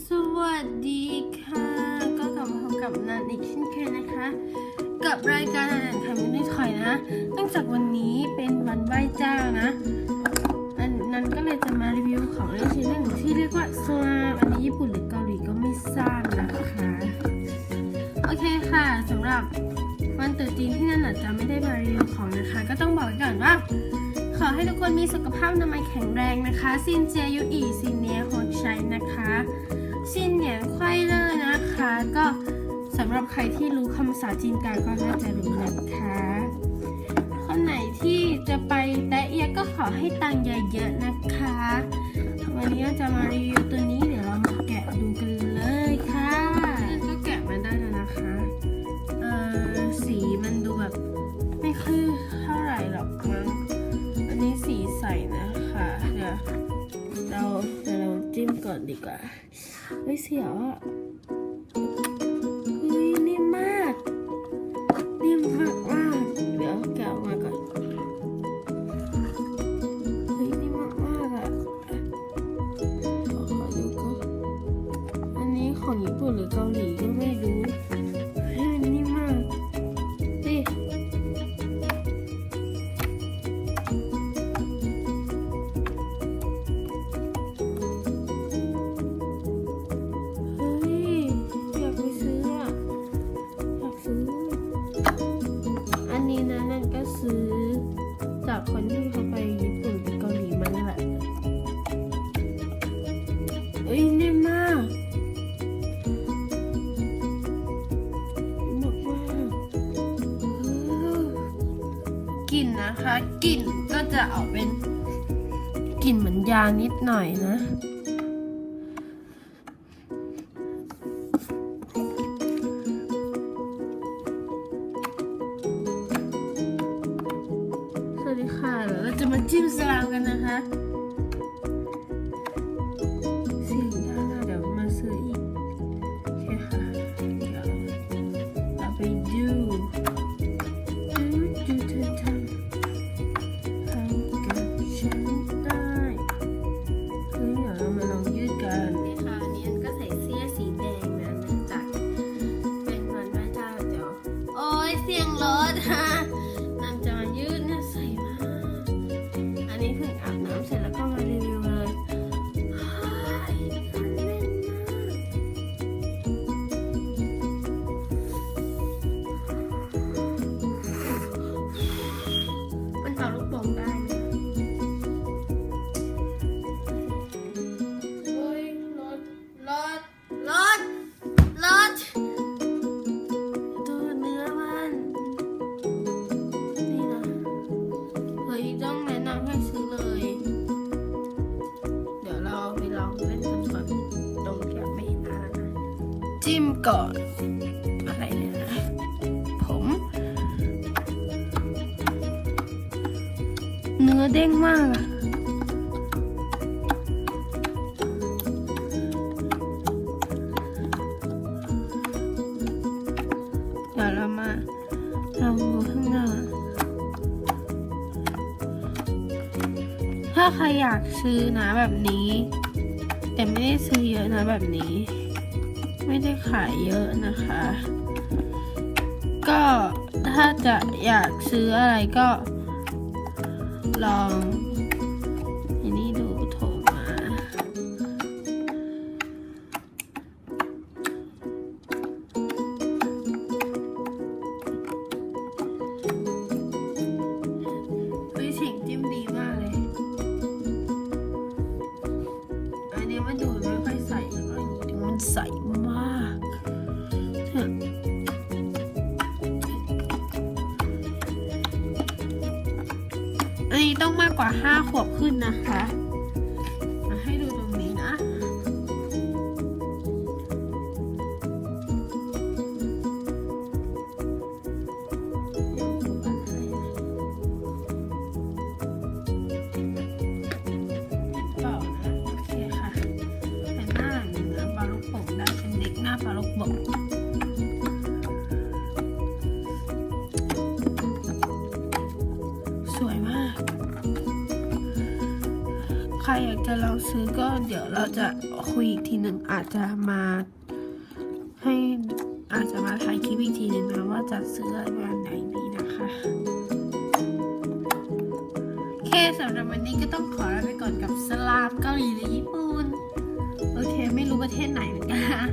สวัสดีค่ะ ก็กลับมาพบกับนันอีกเช่นเคยนะคะ กับรายการอ่านคำวินิจฉัยนะเนื่องจากวันนี้เป็นวันไหว้เจ้านะนันนันก็เลยจะมารีวิวของเล่นชิ้นหนึ่งที่เรียกว่าสลามอันนี้ญี่ปุ่นหรือเกาหลีก็ไม่ทราบนะคะ โอเคค่ะสำหรับวันตรุษจีนที่นันอาจจะไม่ได้มารีวิวของนะคะ ก็ต้องบอกก่อนว่าขอให้ทุกคนมีสุขภาพนามัยแข็งแรงนะคะ ซินเจียยุอีซินเนียโฮชัยนะคะ ซินเหนียนควายเลอร์นะคะ ก็สำหรับใครที่รู้คำภาษาจีนกันก็น่าจะรู้นะคะคนไหนที่จะไปแตะเอียก็ขอให้ตังค์เยอะๆนะคะ วันนี้เราจะมารีวิวตัวนี้เดี๋ยวเรามาแกะดูกันเลยค่ะก็แกะมาได้แล้วนะคะ เอ่อสีมันดูแบบ จิ้มก่อนดีกว่า เฮ้ยเสียวอะ จากคนที่เขาไปญี่ปุ่นไปเกาหลีมานี่แหละเอ้ยนิ่มมากมากมากกลิ่นนะคะกลิ่นก็จะออกเป็นกลิ่นเหมือนยานิดหน่อยนะ มาจิ้มสลามกันนะคะเสียงดังอะเดี๋ยวมาซื้ออีกโอเคค่ะเดี๋ยวเราไปดูดูดูเธอทำทำกับฉันได้เฮ้ยเดี๋ยวเรามาลองยืดกันนี่ค่ะอันนี้อันก็ใส่เสื้อสีแดงนะเนื่องจากเป็นวันพระเจ้าเดี๋ยวโอ้ยเสียงรถฮะ จิ้มก่อน อะไรเนี่ยนะ ผม เนื้อเด้งมากอะเดี๋ยวเรามาลองดูข้างหน้า ถ้าใครอยากซื้อนะแบบนี้ แต่ไม่ได้ซื้อเยอะนะแบบนี้ ไม่ได้ขายเยอะนะคะ ก็ถ้าจะอยากซื้ออะไรก็ลอง อันนี้ต้องมากกว่า5ขวบขึ้นนะคะมาให้ดูตรงนี้นะเปล่านะ โอเคค่ะเป็นหน้าหนึ่งนะปลาลูกโป่งได้เป็นเด็กหน้าปลาลูกโป่งากจะลองซื้อก็เดี๋ยวเราจะคุยอีกทีหนึ่งอาจจะมาให้อาจจะมาถ่ายคลิปอีกทีหนึ่งนะว่าจะซื้ออะไรวันไหนดีนะคะโอเคสำหรับวันนี้ก็ต้องขอลาไปก่อนกับสลามเกาหลีหรือญี่ปุ่น โอเค ไม่รู้ประเทศไหนเหมือนกันนะ